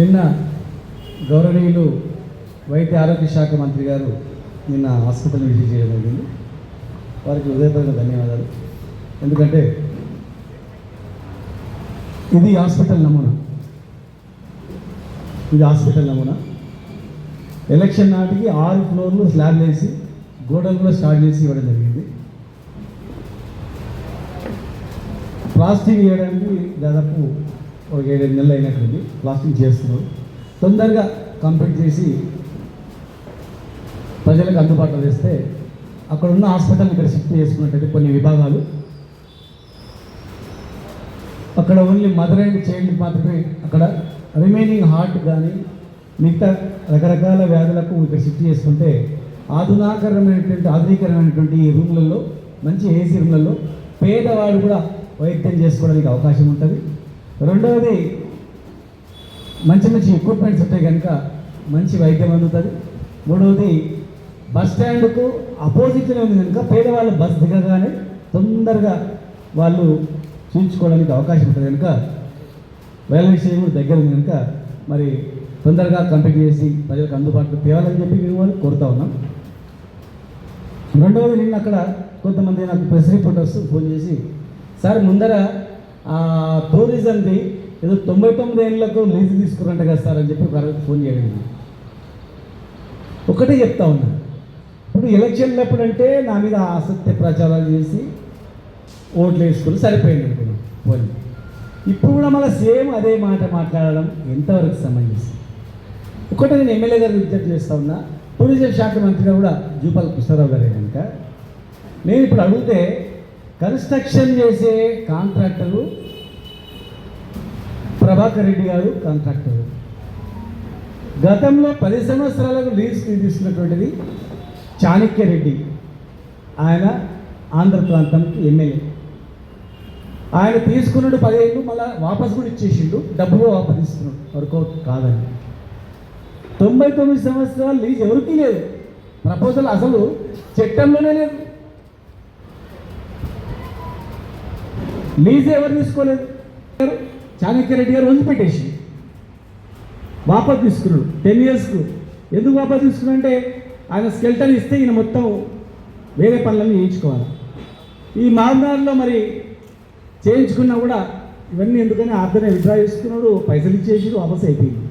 నిన్న గౌరవనీయులు వైద్య ఆరోగ్య శాఖ మంత్రి గారు నిన్న హాస్పిటల్ విజిట్ చేయడం జరిగింది. వారికి హృదయపూర్వక ధన్యవాదాలు. ఎందుకంటే ఇది హాస్పిటల్ నమూనా. ఇది హాస్పిటల్ నమూనా. ఎలక్షన్ నాటికి ఆరు ఫ్లోర్లు స్లాబ్ వేసి గోడలు కూడా స్టార్ట్ చేసి ఇవ్వడం జరిగింది. ప్లాస్టింగ్ చేయడానికి దాదాపు ఒక ఏడెనిమిది నెలలు అయినట్టుంది ప్లాస్టింగ్ చేస్తున్నారు. తొందరగా కంప్లీట్ చేసి ప్రజలకు అందుబాటులో తెస్తే అక్కడ ఉన్న హాస్పిటల్ ఇక్కడ షిఫ్ట్ చేసుకున్నట్టయితే కొన్ని విభాగాలు. అక్కడ ఓన్లీ మదర్ అండ్ చైల్డ్ మాత్రమే అక్కడ రిమైనింగ్ హార్ట్ కానీ మిగతా రకరకాల వ్యాధులకు ఇక్కడ షిఫ్ట్ చేసుకుంటే ఆధునాకరమైనటువంటి ఆధునీకరమైనటువంటి ఈ రూమ్లలో మంచి ఏసీ రూమ్లలో పేదవాడు కూడా వైద్యం చేసుకోవడానికి అవకాశం ఉంటుంది. రెండవది మంచి మంచి ఎక్విప్మెంట్స్ ఉంటాయి కనుక మంచి వైద్యం అందుతుంది. మూడవది బస్ స్టాండ్కు అపోజిట్లో ఉంది కనుక పేదవాళ్ళు బస్ దిగగానే తొందరగా వాళ్ళు చూపించుకోవడానికి అవకాశం ఉంటుంది కనుక వేల విషయం కూడా దగ్గర ఉంది కనుక మరి తొందరగా కంప్లీట్ చేసి ప్రజలకు అందుబాటులో తేవాలని చెప్పి మేము వాళ్ళు కోరుతా ఉన్నాం. రెండవది నిన్న అక్కడ కొంతమంది నాకు ప్రెస్ రిపోర్టర్స్ ఫోన్ చేసి సార్ ముందర టూరిజంది ఏదో తొంభై తొమ్మిది ఏళ్ళకు లీజు తీసుకురంట కదా సార్ అని చెప్పి వారికి ఫోన్ చేయడం ఒకటే చెప్తా ఉన్నా. ఇప్పుడు ఎలక్షన్లు ఎప్పుడంటే నా మీద ఆసక్తి ప్రచారాలు చేసి ఓట్లు వేసుకుని సరిపోయింది అనుకున్నాం. పోనీ. ఇప్పుడు కూడా మళ్ళీ సేమ్ అదే మాట మాట్లాడడం ఎంతవరకు సమంజసం? ఒకటి నేను ఎమ్మెల్యే గారు విజ్ఞప్తి చేస్తా ఉన్నా. టూరిజం శాఖ మంత్రిగా కూడా జూపాల కృష్ణారావు గారే కనుక. నేను ఇప్పుడు అడిగితే కన్స్ట్రక్షన్ చేసే కాంట్రాక్టరు ప్రభాకర్ రెడ్డి గారు కాంట్రాక్టరు. గతంలో పది సంవత్సరాలకు లీజ్ తీసుకున్నటువంటిది చాణక్య రెడ్డి. ఆయన ఆంధ్ర ప్రాంతంకి ఎమ్మెల్యే. ఆయన తీసుకున్నాడు పదిహేను మళ్ళీ వాపస్ కూడా ఇచ్చేసిండు. డబ్బు కూడా వాపస్ తీసుకున్నాడు. వర్కౌట్ కాదని తొంభై తొమ్మిది సంవత్సరాలు లీజ్ ఎవరికీ లేదు. ప్రపోజల్ అసలు చట్టంలోనే లేదు. లీజ్ ఎవరు తీసుకోలేదు? చాణక్య రెడ్డి గారు వదిలిపెట్టేసి వాపస్ తీసుకున్నాడు. టెన్ ఇయర్స్కు ఎందుకు వాపస్ తీసుకున్నాడంటే ఆయన స్కెల్టన్ ఇస్తే ఈయన మొత్తం వేరే పనులన్నీ చేయించుకోవాలి. ఈ మామూలులో మరి చేయించుకున్నా కూడా ఇవన్నీ ఎందుకని ఆర్థనే విడ్రా చేసుకున్నాడు పైసలు ఇచ్చేసి వాపస్ అయిపోయింది.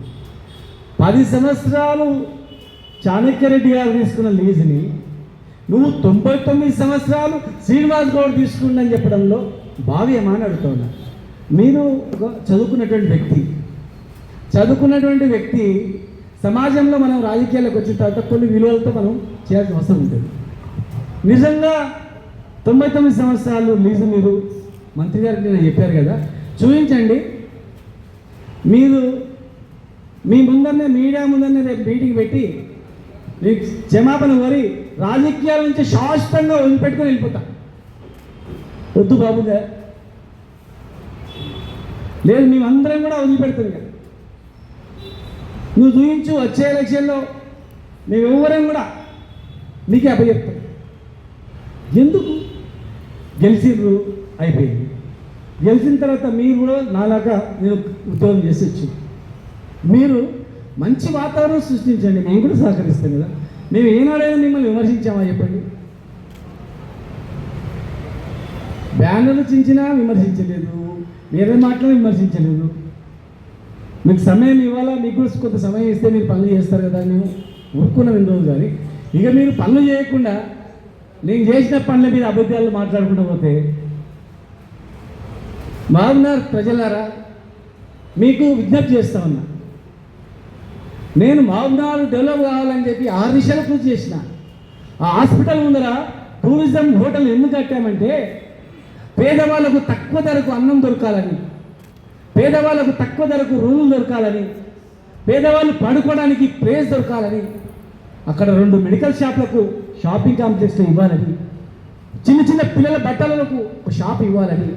పది సంవత్సరాలు చాణక్యరెడ్డి గారు తీసుకున్న లీజుని నువ్వు తొంభై తొమ్మిది సంవత్సరాలు శ్రీనివాస్ గౌడ్ తీసుకుండని చెప్పడంలో భావ్యమా అని అడుగుతున్నా మీరు ఒక చదువుకున్నటువంటి వ్యక్తి. చదువుకున్నటువంటి వ్యక్తి సమాజంలో మనం రాజకీయాలకు వచ్చిన తర్వాత కొన్ని విలువలతో మనం చేయాల్సిన అవసరం ఉంటుంది. నిజంగా తొంభై తొమ్మిది సంవత్సరాలు లీజు మీరు మంత్రి గారికి నేను చెప్పారు కదా. చూపించండి. మీరు మీ ముందరనే మీడియా ముందరనే రేపు మీటింగ్ పెట్టి మీకు క్షమాపణ కోరి రాజకీయాల నుంచి శాశ్వతంగా వదిలిపెట్టుకుని వెళ్ళిపోతా. వద్దు బాబుగా లేదు మేమందరం కూడా వదిలిపెడతాం ఇక నువ్వు చూపించు వచ్చే ఎలక్షన్లో మేము కూడా నీకే అప్పచెప్తాం. ఎందుకు? గెలిచిర్రు అయిపోయింది. గెలిచిన తర్వాత మీరు కూడా నాలాగా నేను ఉద్యోగం చేసి మీరు మంచి వాతావరణం సృష్టించండి. మేము కూడా సహకరిస్తాం కదా. మేము ఏనాడైనా మిమ్మల్ని విమర్శించామా చెప్పండి? బ్యానర్లు చించినా విమర్శించలేదు వేరే మాటలు విమర్శించలేదు. మీకు సమయం ఇవ్వాలా? మీకు కూడా కొంత సమయం ఇస్తే మీరు పనులు చేస్తారు కదా అని ఊరుకున్నాం ఎన్ని రోజులు కానీ ఇక మీరు పనులు చేయకుండా నేను చేసిన పనుల మీద అబద్ధాలు మాట్లాడుకుంటూ పోతే బాగున్నారు ప్రజలారా మీకు విజ్ఞప్తి చేస్తా ఉన్నా. నేను మాగున్నారు డెవలప్ కావాలని చెప్పి ఆరు నిమిషాలు కృషి చేసిన. ఆ హాస్పిటల్ ముందర టూరిజం హోటల్ ఎందుకు కట్టామంటే పేదవాళ్ళకు తక్కువ ధరకు అన్నం దొరకాలని పేదవాళ్ళకు తక్కువ ధరకు రూములు దొరకాలని పేదవాళ్ళు పడుకోవడానికి ప్లేస్ దొరకాలని అక్కడ రెండు మెడికల్ షాప్లకు షాపింగ్ కాంప్లెక్స్లో ఇవ్వాలని చిన్న చిన్న పిల్లల బట్టలకు ఒక షాప్ ఇవ్వాలని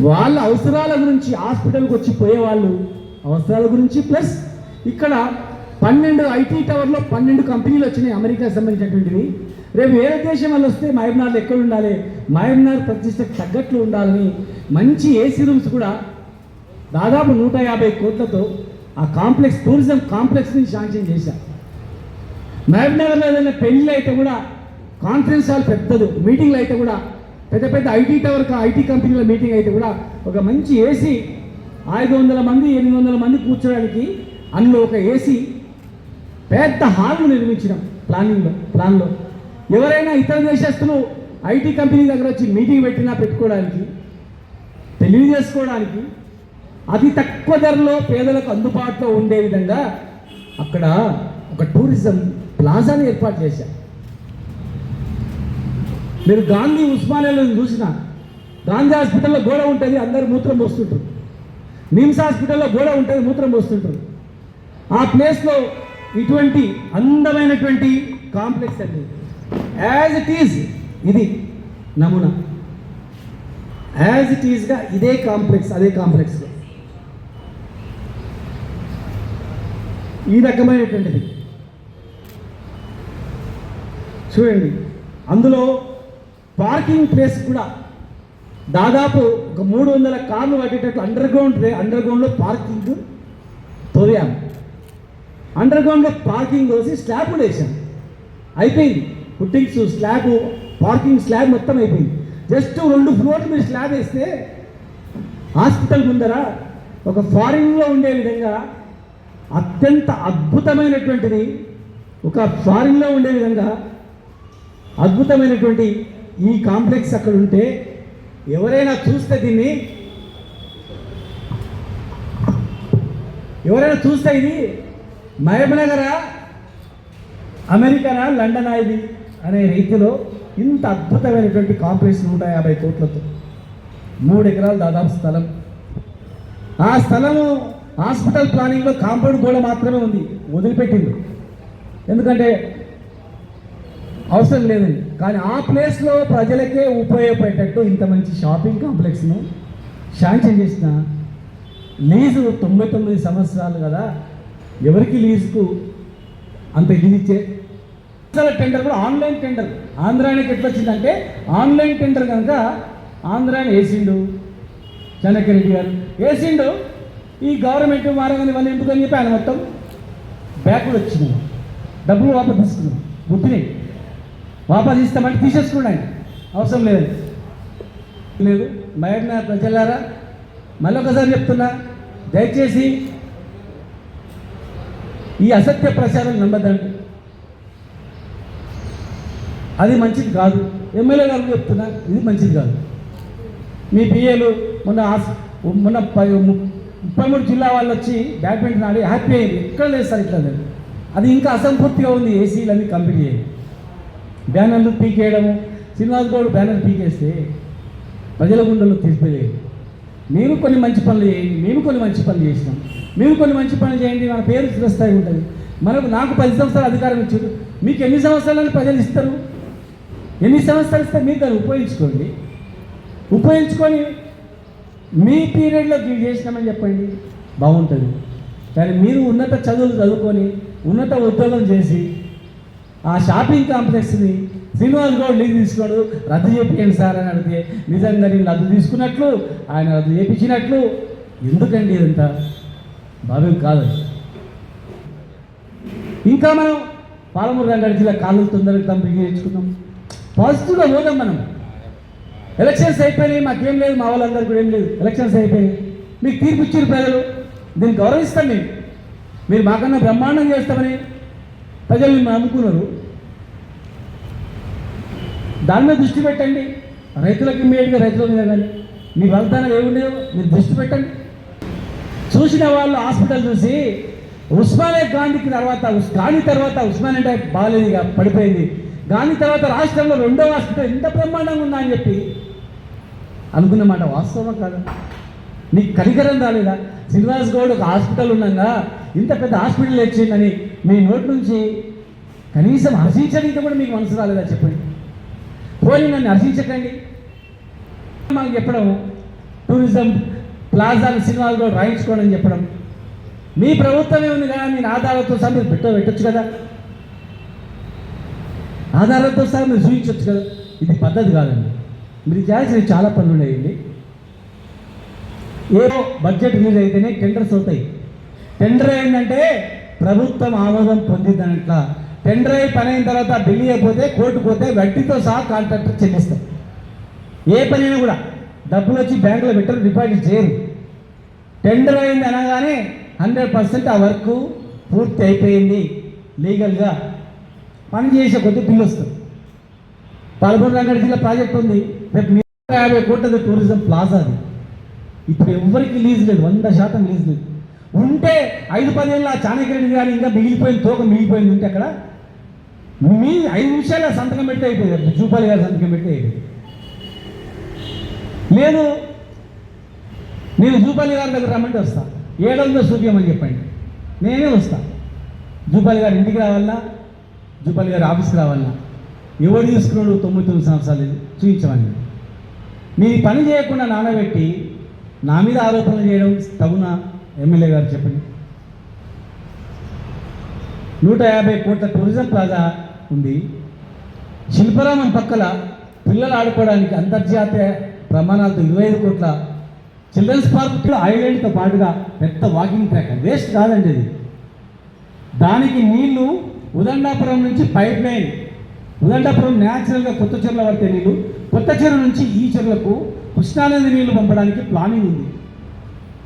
వాళ్ళ అవసరాల గురించి హాస్పిటల్కి వచ్చి పోయేవాళ్ళు అవసరాల గురించి ప్లస్ ఇక్కడ పన్నెండు ఐటీ టవర్లో పన్నెండు కంపెనీలు వచ్చినాయి అమెరికా సంబంధించినటువంటివి. రేపు వేరే దేశం వాళ్ళు వస్తే మహబ్నార్లు ఎక్కడ ఉండాలి? మహబ్నార్ ప్రతిష్టకు తగ్గట్లు ఉండాలని మంచి ఏసీ రూమ్స్ కూడా దాదాపు నూట యాభై కోట్లతో ఆ కాంప్లెక్స్ టూరిజం కాంప్లెక్స్ని శాంక్షన్ చేశారు. మహబ్నగర్లో ఏదైనా పెళ్ళి అయితే కూడా కాన్ఫరెన్స్ హాల్ పెద్దదు మీటింగ్లు అయితే కూడా పెద్ద పెద్ద ఐటీ టవర్ ఐటీ కంపెనీల మీటింగ్ అయితే కూడా ఒక మంచి ఏసీ ఐదు వందల మంది ఎనిమిది వందల మంది కూర్చోడానికి అందులో ఒక ఏసీ పెద్ద హాల్ నిర్మించినాం ప్లానింగ్లో ప్లాన్లో. ఎవరైనా ఇతర దేశస్తులు ఐటీ కంపెనీ దగ్గర వచ్చి మీటింగ్ పెట్టినా పెట్టుకోవడానికి తెలియజేసుకోవడానికి అతి తక్కువ ధరలో పేదలకు అందుబాటులో ఉండే విధంగా అక్కడ ఒక టూరిజం ప్లాజాని ఏర్పాటు చేశారు. మీరు గాంధీ ఉస్మానియాలో చూసిన గాంధీ హాస్పిటల్లో గోడ ఉంటుంది అందరు మూత్రం పోస్తుంటారు. నిమ్స్ హాస్పిటల్లో గోడ ఉంటుంది మూత్రం పోస్తుంటారు. ఆ ప్లేస్లో ఇటువంటి అందమైనటువంటి కాంప్లెక్స్ అనేది యాజ్ ఇట్ ఈజ్ ఇది నమూనా. యాజ్ ఇట్ ఈజ్గా ఇదే కాంప్లెక్స్ అదే కాంప్లెక్స్లో ఈ రకమైనటువంటిది. చూడండి అందులో పార్కింగ్ ప్లేస్ కూడా దాదాపు ఒక మూడు వందల కార్లు పట్టేటట్టు అండర్ గ్రౌండ్ అండర్ గ్రౌండ్లో పార్కింగ్ తోయాము అండర్ గ్రౌండ్లో పార్కింగ్ వేసి స్లాబ్ కూడా వేసాం అయిపోయింది. పుట్టింగ్స్ స్లాబ్ పార్కింగ్ స్లాబ్ మొత్తం అయిపోయింది. జస్ట్ రెండు ఫ్లోర్లు మీరు స్లాబ్ వేస్తే హాస్పిటల్ ముందర ఒక ఫారిన్లో ఉండే విధంగా అత్యంత అద్భుతమైనటువంటిది ఒక ఫారిన్లో ఉండే విధంగా అద్భుతమైనటువంటి ఈ కాంప్లెక్స్ అక్కడ ఉంటే ఎవరైనా చూస్తే దీన్ని ఎవరైనా చూస్తే ఇది మహబూబ్నగరా అమెరికానా లండనా ఇది? అనే రీతిలో ఇంత అద్భుతమైనటువంటి కాంప్లెక్స్ నూట యాభై కోట్లతో మూడు ఎకరాలు దాదాపు స్థలం. ఆ స్థలము హాస్పిటల్ ప్లానింగ్లో కాంపౌండ్ గోడ మాత్రమే ఉంది వదిలిపెట్టింది ఎందుకంటే అవసరం లేదండి. కానీ ఆ ప్లేస్లో ప్రజలకే ఉపయోగపడేటట్టు ఇంత మంచి షాపింగ్ కాంప్లెక్స్ను శాంక్షన్ చేసిన లీజు తొంభై తొమ్మిది సంవత్సరాలు కదా ఎవరికి లీజుకు అంత ఇది ఇచ్చే? టెండర్ కూడా ఆన్లైన్ టెండర్ ఆంధ్రానికి ఎట్లా వచ్చిందంటే ఆన్లైన్ టెండర్ కనుక ఆంధ్రాని వేసిండు. చాణక్య గారు వేసిండు. ఈ గవర్నమెంట్ మారగానే వాళ్ళు ఎందుకని చెప్పి ఆయన మొత్తం బ్యాక్వర్డ్ వచ్చింది డబ్బులు వాపస్ తీసుకున్నాం బుద్ధిని. వాపస్ ఇస్తామంటే తీసేసుకున్నాడు ఆయన. అవసరం లేదు. లేదు. బయట ప్రజలారా మళ్ళొకసారి చెప్తున్నా దయచేసి ఈ అసత్య ప్రచారం నమ్మదండి అది మంచిది కాదు. ఎమ్మెల్యే గారు చెప్తున్నా ఇది మంచిది కాదు. మీ పిఏలు మొన్న మొన్న ముప్పై మూడు జిల్లా వాళ్ళు వచ్చి బ్యాడ్మింటన్ ఆడి హ్యాపీ అయింది ఎక్కడ లేదు సార్ ఇట్లా లేదు. అది ఇంకా అసంపూర్తిగా ఉంది. ఏసీలన్నీ కంప్లీట్ చేయాలి బ్యానర్లు పీకేయడము శ్రీనివాస్ గౌడ్ బ్యానర్ పీకేస్తే ప్రజల గుండెల్లో తీసిపోలేదు మేము కొన్ని మంచి పనులు చేయండి మేము కొన్ని మంచి పనులు చేసినాం. మేము కొన్ని మంచి పనులు చేయండి మన పేరు చిరస్థాయి ఉంటుంది. మనకు నాకు పది సంవత్సరాలు అధికారం ఇచ్చారు. మీకు ఎన్ని సంవత్సరాలని ప్రజలు ఇస్తారు? ఎన్ని సంవత్సరాలు ఇస్తే మీరు దాన్ని ఉపయోగించుకోండి. ఉపయోగించుకొని మీ పీరియడ్లో ఇది చేసినామని చెప్పండి. బాగుంటుంది. కానీ మీరు ఉన్నత చదువులు చదువుకొని ఉన్నత ఉద్యోగం చేసి ఆ షాపింగ్ కాంప్లెక్స్ని శ్రీనివాస్ గౌడ్ లీజ్ తీసుకోడు. రద్దు చేపించండి సార్ అని అడిగితే నిజంగా నేను రద్దు తీసుకున్నట్లు ఆయన రద్దు చేయించినట్లు ఎందుకండి ఇదంతా? భావ్యం కాదు. ఇంకా మనం పాలమూరు రంగారెడ్డి జిల్లా కాళ్ళు తొందరగా కంప్లీట్ చేయించుకున్నాం పాజిటివ్గా పోదాం మనం. ఎలక్షన్స్ అయిపోయినాయి మాకేం లేదు మా వాళ్ళందరూ కూడా ఏం లేదు. ఎలక్షన్స్ అయిపోయినాయి. మీకు తీర్పు ఇచ్చారు ప్రజలు. దీన్ని గౌరవిస్తాం మేము. మీరు మాకన్నా బ్రహ్మాండం చేస్తామని ప్రజలు మిమ్మల్ని అనుకున్నారు. దాని మీద దృష్టి పెట్టండి. రైతులకు ఇమ్మీడియట్గా రైతుల మీద కానీ మీ వాగ్దానాలు ఏముండేవో మీరు దృష్టి పెట్టండి. చూసిన వాళ్ళు హాస్పిటల్ చూసి ఉస్మానియా గాంధీకి తర్వాత గాంధీ తర్వాత ఉస్మానియా బాగాలేదు ఇక పడిపోయింది. దాని తర్వాత రాష్ట్రంలో రెండో హాస్పిటల్ ఇంత బ్రహ్మాండంగా ఉందా అని చెప్పి అనుకున్నమాట వాస్తవం కాదు? నీకు కనికరం రాలేదా? శ్రీనివాస్ గౌడ్ ఒక హాస్పిటల్ ఉండగా ఇంత పెద్ద హాస్పిటల్ వచ్చిందని మీ నోటి నుంచి కనీసం హర్షించడానికి కూడా మీకు మనసు రాలేదా చెప్పండి. పోనీ నన్ను హర్షించకండి. మాకు చెప్పడం టూరిజం ప్లాజాలు సినిమాలు కూడా రాయించుకోవడం అని చెప్పడం. మీ ప్రభుత్వమే ఉంది కదా మీ ఆధారాలతో సహా మీరు పెట్ట పెట్టచ్చు కదా? ఆధారాలతో సహా మీరు చూపించవచ్చు కదా. ఇది పద్ధతి కాదండి. మీరు చేయాల్సిన చాలా పనులు ఉన్నాయండి ఏదో బడ్జెట్ రిలీజ్ అయితేనే టెండర్స్ అవుతాయి. టెండర్ ఏంటంటే ప్రభుత్వం ఆమోదం పొందిందనట్ల. టెండర్ అయి పని అయిన తర్వాత బిల్లు అయిపోతే కోర్టు పోతే వడ్డీతో సహా కాంట్రాక్టర్ చెల్లిస్తారు. ఏ పనైనా కూడా డబ్బులు వచ్చి బ్యాంకులో పెట్టరు డిపాజిట్ చేయరు. టెండర్ అయింది అనగానే హండ్రెడ్ పర్సెంట్ ఆ వర్క్ పూర్తి అయిపోయింది. లీగల్గా పని చేసే కొద్ది బిల్లు వస్తుంది. పాల్గొండ రంగారెడ్డి జిల్లా ప్రాజెక్ట్ ఉంది. రేపు నూట యాభై కోట్లది టూరిజం ప్లాజా అది. ఇప్పుడు ఎవరికి లీజ్ లేదు. వంద శాతం లీజ్ లేదు. ఉంటే ఐదు పదేళ్ళ చాణక్యరెడ్డి గారు ఇంకా మిగిలిపోయింది తోక మిగిలిపోయింది ఉంటే అక్కడ మీ ఐదు నిమిషాల సంతకం పెట్టి అయిపోయింది. జూపాలి గారి సంతకం పెట్టి అయిపోయింది. లేదు. నేను జూపాలి గారి దగ్గర రమ్మంటే వస్తాను ఏడు వందలు చూపించమని చెప్పండి. నేనే వస్తాను జూపాలి గారి ఇంటికి రావాలా? జూపాలి గారు ఆఫీస్కి రావాలన్నా. ఎవరు తీసుకున్నాడు తొమ్మిది తొమ్మిది సంవత్సరాలు చూపించమని. మీరు పని చేయకుండా నానబెట్టి నా మీద ఆరోపణలు చేయడం తగున? ఎమ్మెల్యే గారు చెప్పండి. నూట యాభై కోట్ల టూరిజం ప్లాజా ఉంది. శిల్పరామం పక్కల పిల్లలు ఆడుకోవడానికి అంతర్జాతీయ ప్రమాణాలతో ఇరవై ఐదు కోట్ల చిల్డ్రన్స్ పార్క్ ఐలాండ్తో పాటుగా పెద్ద వాకింగ్ ట్రాక్. వేస్ట్ కాదండి అది. దానికి నీళ్ళు ఉదండాపురం నుంచి పైప్ లైన్ ఉదండాపురం న్యాచురల్గా కొత్త చెరువుల పడితే నీళ్ళు కొత్త చెరువు నుంచి ఈ చెరువులకు కృష్ణానది నీళ్ళు పంపడానికి ప్లానింగ్ ఉంది.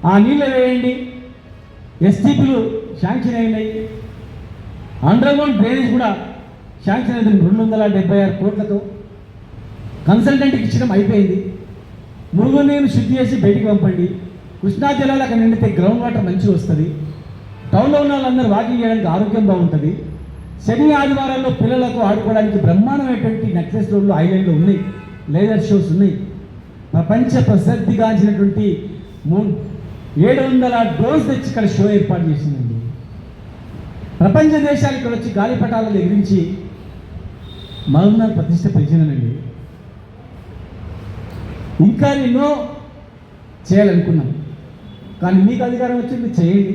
ఆ నీళ్ళు వేయండి? ఎస్టీపీలు శాంక్షన్ అయినాయి. అండర్గ్రౌండ్ డ్రైనేజ్ కూడా శాంక్షన్ అయింది రెండు వందల డెబ్బై ఆరు కోట్లతో. కన్సల్టెంట్కి ఇచ్చడం అయిపోయింది. మురుగునీరు శుద్ధి చేసి బయటికి పంపండి. కృష్ణా జిల్లాలో అక్కడ నిండితే గ్రౌండ్ వాటర్ మంచిగా వస్తుంది. టౌన్లో ఉన్న వాళ్ళందరూ వాకింగ్ చేయడానికి ఆరోగ్యం బాగుంటుంది. శని ఆదివారాల్లో పిల్లలకు ఆడుకోవడానికి బ్రహ్మాండమైనటువంటి నెక్లెస్ రోడ్లు ఐలాండ్లు ఉన్నాయి. లేజర్ షోస్ ఉన్నాయి. ప్రపంచ ప్రసిద్ధిగాంచినటువంటి మూడు ఏడు వందల డోస్ తెచ్చి ఇక్కడ షో ఏర్పాటు చేసిందండి. ప్రపంచ దేశాలు ఇక్కడ వచ్చి గాలిపటాలను ఎగిరించి మహమ్నాథ్ ప్రతిష్ట పెంచినానండి ఇంకా ఎన్నో చేయాలనుకున్నాం. కానీ మీకు అధికారం వచ్చింది చేయండి.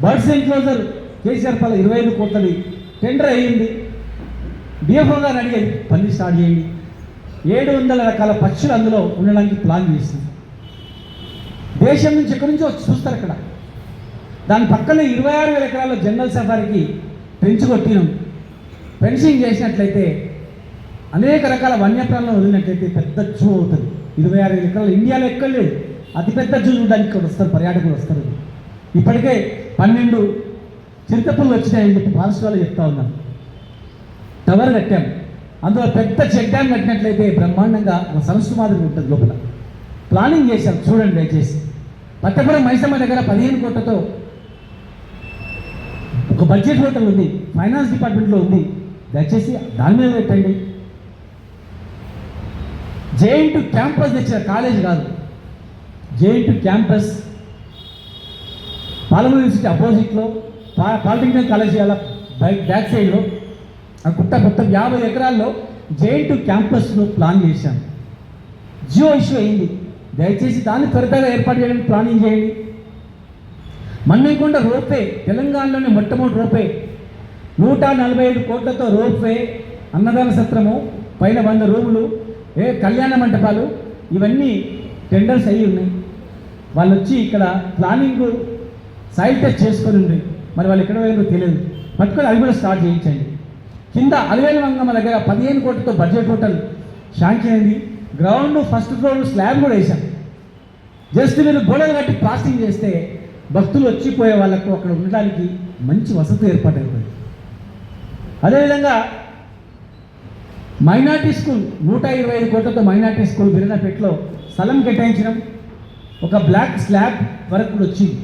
బర్డ్స్ ఎన్క్లోజర్ కేసీఆర్ పాల ఇరవై ఐదు కోట్లది టెండర్ అయ్యింది. డిఎఫ్ఓ గారు అడిగేది పని స్టార్ట్ చేయండి. ఏడు వందల రకాల పక్షులు అందులో ఉండడానికి ప్లాన్ చేసింది. దేశం నుంచి ఎక్కడి నుంచో వచ్చి చూస్తారు అక్కడ దాని పక్కన ఇరవై ఆరు వేల ఎకరాల జంగల్ సఫారీకి పెంచు కొట్టినాం. ఫెన్సింగ్ చేసినట్లయితే అనేక రకాల వన్యప్రాణులను వదిలినట్లయితే పెద్ద జూ అవుతుంది. ఇరవై ఆరు వేల ఎకరాలు ఇండియాలో ఎక్కడ లేదు అతిపెద్ద జూ చూడడానికి ఇక్కడ వస్తారు పర్యాటకులు వస్తారు. ఇప్పటికే పన్నెండు చింతపుల్లు వచ్చినాయని చెప్పి ఫారెస్ట్ చెప్తా ఉన్నాను టవర్ కట్టాం. అందులో పెద్ద చెక్ డ్యామ్ కట్టినట్లయితే బ్రహ్మాండంగా ఒక సంస్థ మాదిరి ఉంటుంది లోపల. ప్లానింగ్ చేశాం. చూడండి దయచేసి. పట్టపురం మైసమ్మ దగ్గర పదిహేను కోట్లతో ఒక బడ్జెట్ హోటల్ ఉంది. ఫైనాన్స్ డిపార్ట్మెంట్లో ఉంది. దయచేసి దాని మీద పెట్టండి. జేఎన్టు క్యాంపస్ తెచ్చిన కాలేజ్ కాదు. JNTU campus. పాలమూరు యూనివర్సిటీ అపోజిట్లో పాలిటెక్నిక్ కాలేజ్ అలా బైక్ బ్యాక్ సైడ్లో ఆ గుట్ట మొత్తం యాభై ఎకరాల్లో జేఎన్ క్యాంపస్ను ప్లాన్ చేశాను. జియో ఇష్యూ అయింది. దయచేసి దాన్ని త్వరితగా ఏర్పాటు చేయడానికి ప్లానింగ్ చేయండి. మన్నయ్యకొండ రోప్వే తెలంగాణలోని మొట్టమొదటి రోప్వే. నూట నలభై ఐదు కోట్లతో రోప్వే అన్నదాన సత్రము పైన వంద రూములు ఏ కళ్యాణ మంటపాలు ఇవన్నీ టెండర్స్ అయ్యి ఉన్నాయి. వాళ్ళు వచ్చి ఇక్కడ ప్లానింగ్ సైడ్ టెస్ట్ చేసుకొని ఉంది మరి వాళ్ళు ఎక్కడ పోయిందో తెలియదు. పట్టుకొని అది కూడా స్టార్ట్ చేయించండి. కింద అలివేలు మంగమ్మ దగ్గర పదిహేను కోట్లతో బడ్జెట్ హోటల్. శాంక్షన్ అయింది. గ్రౌండ్ ఫస్ట్ ఫ్లోర్ స్లాబ్ కూడా వేశాం. జస్ట్ మీరు గోడలు కట్టి ప్లాస్టింగ్ చేస్తే భక్తులు వచ్చిపోయే వాళ్ళకు అక్కడ ఉండడానికి మంచి వసతి ఏర్పాటు అదేవిధంగా మైనార్టీ స్కూల్ నూట ఇరవై ఐదు కోట్లతో మైనార్టీ స్కూల్ బిరినపేటలో స్థలం కేటాయించడం ఒక బ్లాక్ స్లాబ్ వరకు కూడా వచ్చింది.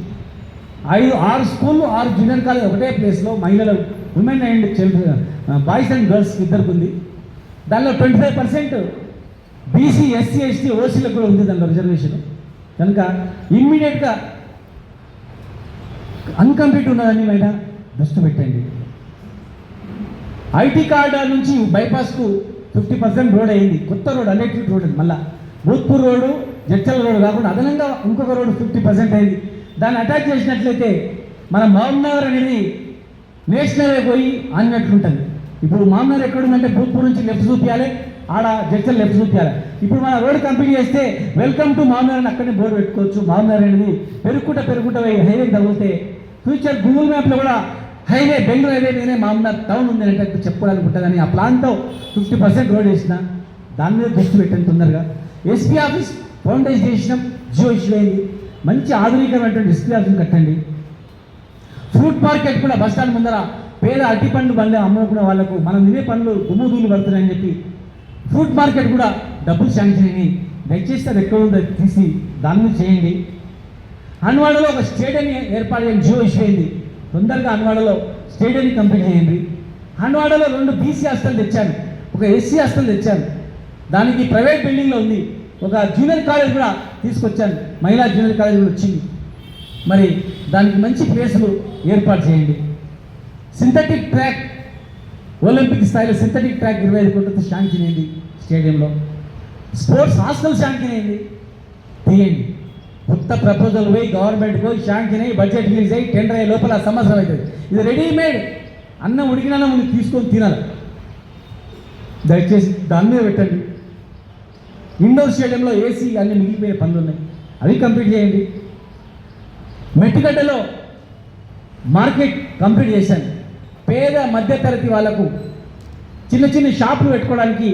ఐదు ఆరు స్కూళ్ళు ఆరు జూనియర్ కాలేజ్ ఒకటే ప్లేస్లో మహిళలు women and children boys and girls ఇద్దరికి ఉంది. దానిలో twenty five percent BC SC ST ఓసీలకు కూడా ఉంది దానిలో రిజర్వేషన్ కనుక ఇమ్మీడియట్గా అన్కంప్లీట్ ఉన్నదాన్ని పైన దృష్టి పెట్టండి. ఐటీ కార్డు నుంచి బైపాస్కు ఫిఫ్టీ పర్సెంట్ రోడ్ అయింది. కొత్త రోడ్ ఎలక్ట్రిక్ రోడ్ మళ్ళీ భూత్పూర్ రోడ్డు జడ్చల్ రోడ్ కాకుండా అదనంగా ఇంకొక రోడ్డు ఫిఫ్టీ పర్సెంట్ అయింది. దాన్ని అటాచ్ చేసినట్లయితే మన మహమ్నగర్ అనేది నేషనల్ పోయి అన్నట్లుంటుంది ఇప్పుడు మామనగర్ ఎక్కడుందంటే భూత్పూర్ నుంచి లెఫ్ట్ చూపించాలి ఆడ జడ్చల్ లెఫ్ట్ చూపించాలి ఇప్పుడు మన రోడ్ కంప్లీట్ చేస్తే వెల్కమ్ టు మామూలు అని అక్కడనే బోర్డు పెట్టుకోవచ్చు. మామూలు అనేది పెరుగుకుంటా పెరుగుకుంటా హైవే తగిలితే ఫ్యూచర్ గూగుల్ మ్యాప్లో కూడా హైవే బెంగళూరు హైవే మీదనే మామూలు టౌన్ ఉంది అంటే చెప్పుకోవడానికి ఉంటుందని ఆ ప్లాన్తో ఫిఫ్టీ పర్సెంట్ రోడ్ వేసిన దాని మీద దృష్టి పెట్టండి తొందరగా. ఎస్పీ ఆఫీస్ ఫౌండేషన్ చేసినాం జియో ఇష్యూ అయింది. మంచి ఆధునికమైనటువంటి ఎస్పీ ఆఫీస్ కట్టండి. ఫ్రూట్ మార్కెట్ కూడా బస్ స్టాండ్ ముందర పేద అరటి పండ్లు బండ్లు అమ్ముకునే వాళ్ళకు మనం తినే పండ్లు గుమ్ముదూలు పడుతున్నాయని చెప్పి ఫ్రూట్ మార్కెట్ కూడా డబ్బులు శాంక్షన్ అయ్యి దయచేసి అది ఎక్కడ ఉందో తీసి దాన్ని చేయండి. అన్వాడలో ఒక స్టేడియం ఏర్పాటు చేయండి. జియో ఇష్యూ అయింది. తొందరగా అన్వాడలో స్టేడియం కంప్లీట్ చేయండి. అన్వాడలో రెండు బీసీ హాస్టల్ తెచ్చాను ఒక ఎస్సీ హాస్టల్ తెచ్చాను దానికి ప్రైవేట్ బిల్డింగ్లో ఉంది. ఒక జూనియర్ కాలేజ్ కూడా తీసుకొచ్చాను. మహిళా జూనియర్ కాలేజ్ కూడా వచ్చింది. మరి దానికి మంచి ప్లేసులు ఏర్పాటు చేయండి. సింథటిక్ ట్రాక్ ఒలింపిక్ స్థాయిలో సింథటిక్ ట్రాక్ ఇరవై ఐదు కోట్లతో శాంక్షన్ అయింది స్టేడియంలో. స్పోర్ట్స్ హాస్టల్ శాంక్షన్ అయింది తీయండి. కొత్త ప్రపోజల్ పోయి గవర్నమెంట్ పోయి శాంక్షన్ అయ్యి బడ్జెట్ రిలీజ్ అయ్యి టెండర్ అయ్యే లోపల సంవత్సరం అవుతుంది. ఇది రెడీమేడ్ అన్నం ఉడికిన ముందు తీసుకొని తినాలి. దయచేసి దాని మీద పెట్టండి. ఇండోర్ స్టేడియంలో ఏసీ అన్ని మిగిలిపోయే పనులు ఉన్నాయి అవి కంప్లీట్ చేయండి. మెట్టుగడ్డలో మార్కెట్ కంప్లీట్ చేశాను. పేద మధ్యతరగతి వాళ్ళకు చిన్న చిన్న షాపులు పెట్టుకోవడానికి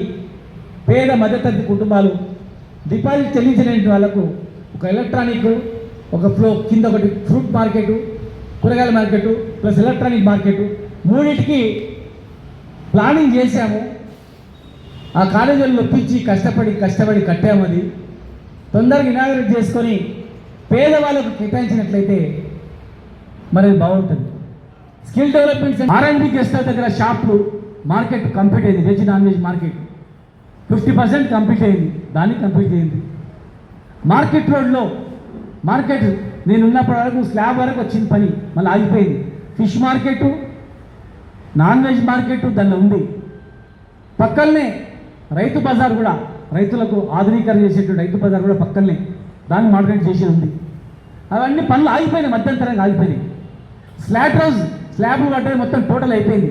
పేద మధ్యతరగతి కుటుంబాలు డిపాజిట్ చెల్లించిన వాళ్ళకు ఒక ఎలక్ట్రానిక్ ఒక ఫ్లో కింద ఒకటి ఫ్రూట్ మార్కెట్ కూరగాయల మార్కెట్ ప్లస్ ఎలక్ట్రానిక్ మార్కెట్ మూడింటికి ప్లానింగ్ చేశాము. ఆ కాలేజీల్లో ఒప్పించి కష్టపడి కష్టపడి కట్టామది తొందరగా ఇనాగరేట్ చేసుకొని పేదవాళ్ళకు కేటాయించినట్లయితే మరి బాగుంటుంది. స్కిల్ డెవలప్మెంట్ ఆర్ఎండ్బి గెస్ట్ దగ్గర షాపులు మార్కెట్ కంప్లీట్ అయింది. Veg non veg market. Fifty percent complete అయింది. దాన్ని కంప్లీట్ అయింది. మార్కెట్ రోడ్లో మార్కెట్ నేను ఉన్నప్పటి వరకు స్లాబ్ వరకు వచ్చింది పని మళ్ళీ ఆగిపోయింది. Fish market non veg market దానిలో ఉంది. పక్కనే రైతు బజార్ కూడా రైతులకు ఆధునీకరణ చేసేటువంటి రైతు బజార్ కూడా పక్కనే దాన్ని మోడరేట్ చేసి ఉంది. అవన్నీ పనులు ఆగిపోయినాయి మధ్యంతరంగా ఆగిపోయినాయి. స్లాట్ హౌస్ స్లాబ్ కట్టడం మొత్తం టోటల్ అయిపోయింది.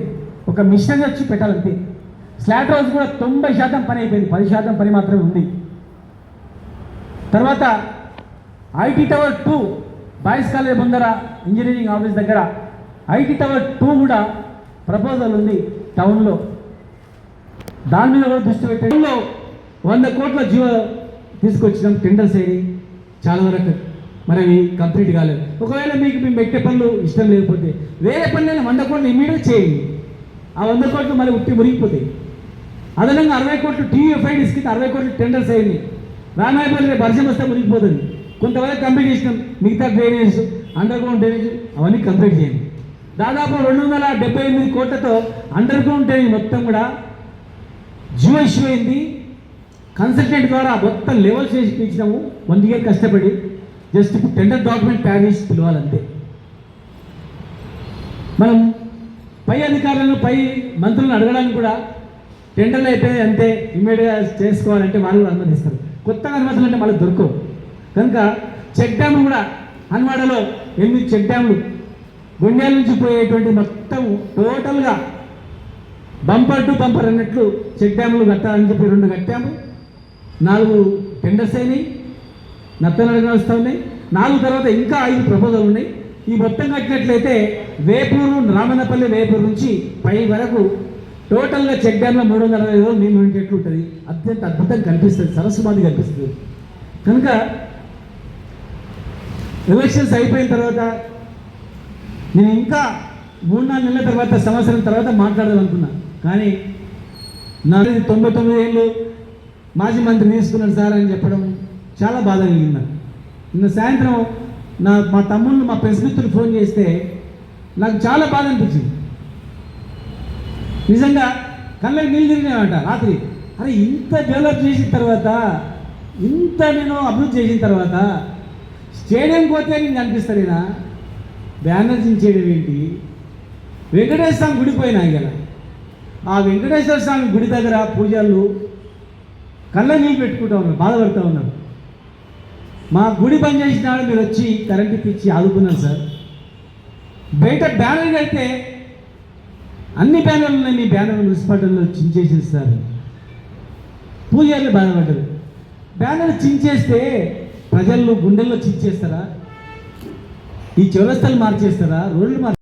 ఒక మిషన్ వచ్చి పెట్టాలంతే స్లాట్ హౌస్ కూడా తొంభై శాతం పని అయిపోయింది పది శాతం పని మాత్రమే ఉంది. తర్వాత IT tower two boys college ముందర ఇంజనీరింగ్ ఆఫీస్ దగ్గర ఐటీ టవర్ టూ కూడా ప్రపోజల్ ఉంది టౌన్లో దాని మీద కూడా దృష్టి పెట్టడంలో వంద కోట్ల జీవ తీసుకొచ్చినాం టెండర్స్ అయ్యి చాలా వరకు. మరి అవి కంప్లీట్ కాలేదు. ఒకవేళ మీకు మేము పెట్టే పనులు ఇష్టం లేకపోతే వేరే పనులైనా వంద కోట్లు ఇమీడియట్ చేయండి. ఆ వంద కోట్లు మళ్ళీ ఉట్టి మురిగిపోతాయి. అదనంగా అరవై కోట్లు టీఎఫ్ఐ కింద అరవై కోట్లు టెండర్స్ అయ్యింది. రామాయపల్లి రేపు వర్షం వస్తే మురిగిపోతుంది. కొంతవరకు కంప్లీట్ చేసినాం. మిగతా డ్రైనేజ్ అండర్ గ్రౌండ్ డ్రైనేజ్ అవన్నీ కంప్లీట్ చేయండి. దాదాపు రెండు వందల డెబ్బై ఎనిమిది కోట్లతో అండర్ గ్రౌండ్ డ్రైనేజ్ మొత్తం కూడా జియో ఇష్యూ అయింది కన్సల్టెంట్ ద్వారా మొత్తం లెవెల్ చేసి పిలిచినాము. వన్ ఇయర్ కష్టపడి జస్ట్ ఇప్పుడు టెండర్ డాక్యుమెంట్ తయారు చేసి పిలవాలంతే. మనం పై అధికారులను పై మంత్రులను అడగడానికి కూడా టెండర్లు అయితే అంతే ఇమ్మీడియట్గా చేసుకోవాలంటే వాళ్ళు కూడా అనుమతిస్తారు కొత్తగా అనుమతులు అంటే మళ్ళీ దొరకవు. కనుక చెక్ డ్యామ్ కూడా హన్వాడలో ఎనిమిది చెక్ డ్యాములు గుండెల నుంచి పోయేటువంటి మొత్తం టోటల్గా బంపర్ టు బంపర్ అన్నట్లు చెక్ డ్యాములు కట్టాలని చెప్పి రెండు కట్టాము. నాలుగు టెండర్స్ అయినాయి. నత్తనడగా వస్తూ ఉన్నాయి. నాలుగు తర్వాత ఇంకా ఐదు ప్రపోజల్ ఉన్నాయి. ఈ మొత్తం కట్టినట్లయితే వేపూరు రామన్నపల్లి వేపూరు నుంచి పై వరకు టోటల్గా చెక్ డ్యామ్లో మూడు వందల అరవై రోజులు నీళ్ళు ఉండేట్లు ఉంటుంది. అత్యంత అద్భుతంగా కనిపిస్తుంది. సరస్సు మాది కనిపిస్తుంది. కనుక ఎలక్షన్స్ అయిపోయిన తర్వాత నేను ఇంకా మూడు నాలుగు నెలల తర్వాత సంవత్సరం తర్వాత మాట్లాడాలనుకున్నాను కానీ నాది తొంభై తొమ్మిది ఏళ్ళు మాజీ మంత్రి తీసుకున్నాను సార్ అని చెప్పడం చాలా బాధ కలిగింది నాకు. నిన్న సాయంత్రం నా మా తమ్ముళ్ళు మా ప్రెస్ ఫోన్ చేస్తే నాకు చాలా బాధ అనిపించింది. నిజంగా కళ్ళకి నీళ్ళు తిరిగినాయమాట రాత్రి. అరే ఇంత డెవలప్ చేసిన తర్వాత ఇంత నేను అభివృద్ధి చేసిన తర్వాత స్టేడియం పోతే నేను అనిపిస్తాడేనా బ్యానర్ చేయడం ఏంటి? వెంకటేశ్వర స్వామి గుడి ఇలా ఆ వెంకటేశ్వర స్వామి గుడి దగ్గర పూజలు కళ్ళ నీళ్ళు పెట్టుకుంటా ఉన్నారు బాధపడుతూ ఉన్నారు. మా గుడి పని చేసిన మీరు వచ్చి కరెంట్ ఇప్పించి ఆదుకున్నారు సార్. బయట బ్యానర్ అయితే అన్ని బ్యానర్లు ఉన్నాయి మీ బ్యానర్ మున్సిపాలిటీలో చించేసింది సార్. పూజారులు బాధపడ్డారు. బ్యానర్ చించేస్తే ప్రజల్లో గుండెల్లో చించేస్తారా? ఈ చౌరస్తాలు మార్చేస్తారా? రోడ్లు మార్చి